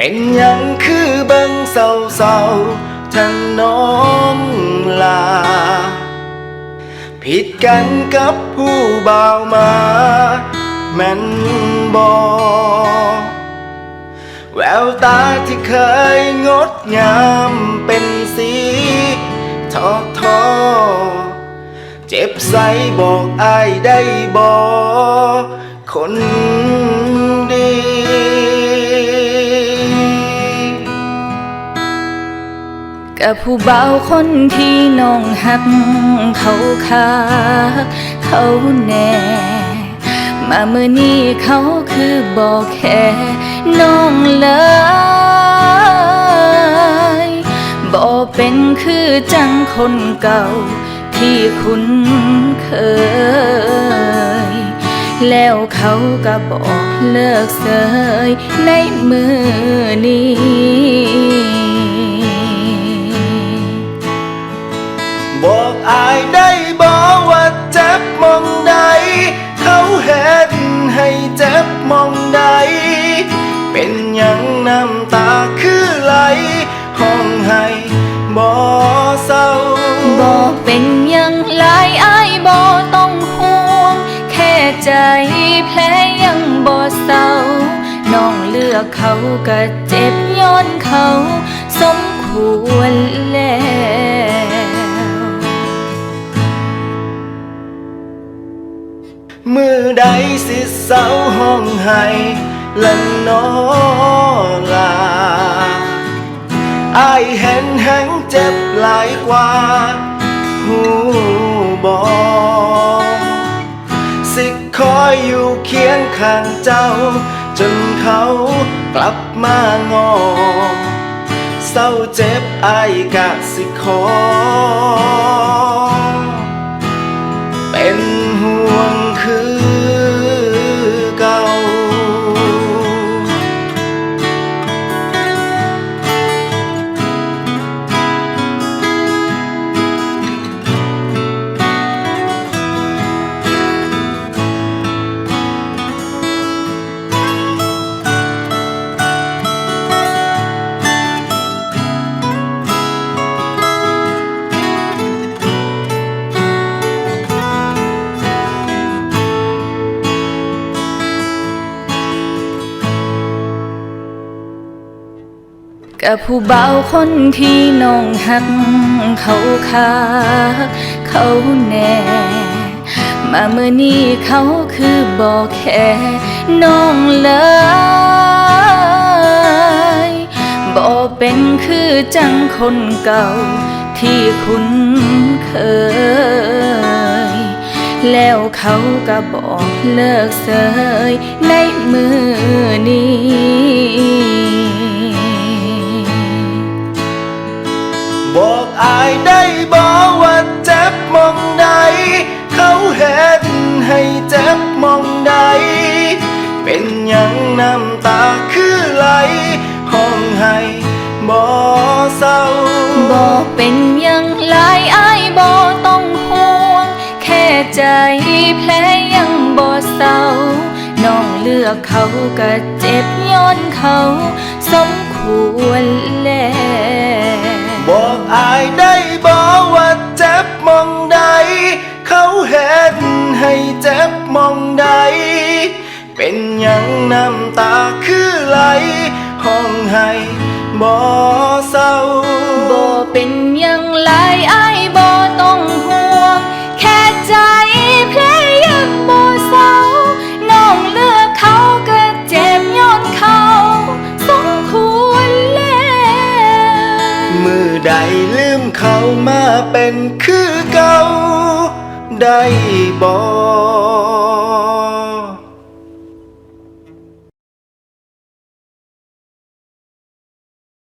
เป็นยังคือเบิ่งเศร้าเศร้าๆท่านน้องลา ผิดกันกับผู้บ่าวมาแม่นบอแววตาที่เคยงดงามเป็นสีทอทอ เจ็บใสบอกอายได้บอคนดี กับผู้เบาคนที่น้องหัก เขาคาเขาแน่ มาเมื่อนี้เขาคือบอกแค่น้องเลยบอกเป็นคือจังคนเก่าที่คุ้นเคย แล้วเขาก็บอกเลิกเสยในมือนี้ บอกอายได้บอกว่าเจ็บมองใด เขาเห็นให้เจ็บมองใด เป็นยังน้ำตาคือไหลห้องให้บ่เศร้าบอกเป็นยังหลายอายบอต้องห่วง แค่ใจแผลยังบ่เศร้าน้องเลือกเขาก็เจ็บย้อนเขา สมควร สิเศร้าห้องให้ละนอลาอายเห็นแห้งเจ็บหลายกว่าหูบอสิคอยอยู่เคียงข้างเจ้า จนเขากลับมางอเศร้าเจ็บอายกะสิขอ กับผู้เบาคนที่น้องหักเขาคาเขาแน่มาเมื่อนี้เขาคือบอกแค่น้องเลยบอกเป็นคือจังคนเก่าที่คุ้นเคย แล้วเขาก็บอกเลิกเสยในมือนี้ บอกอายได้บอกว่าเจ็บมองใด เขาเห็นให้เจ็บมองใด เป็นยังน้ำตาคือไหลห้องให้บ่เศร้าบอกเป็นยังหลายอายบอต้องห่วง แค่ใจแผลยังบ่เศร้าน้องเลือกเขาก็เจ็บย้อนเขา สมควรแล้ว เป็นหยังน้ำตาคือไหลห้องให้บ่เศร้าบ่เป็นหยังหลายอายบ่ต้องห่วง แค่ใจแผลยังบ่เศร้าน้องเลือกเขาก็เจ็บย้อนเขาสมควรแล้วมือใดลืมเขามาเป็นคือเก่าได้บอก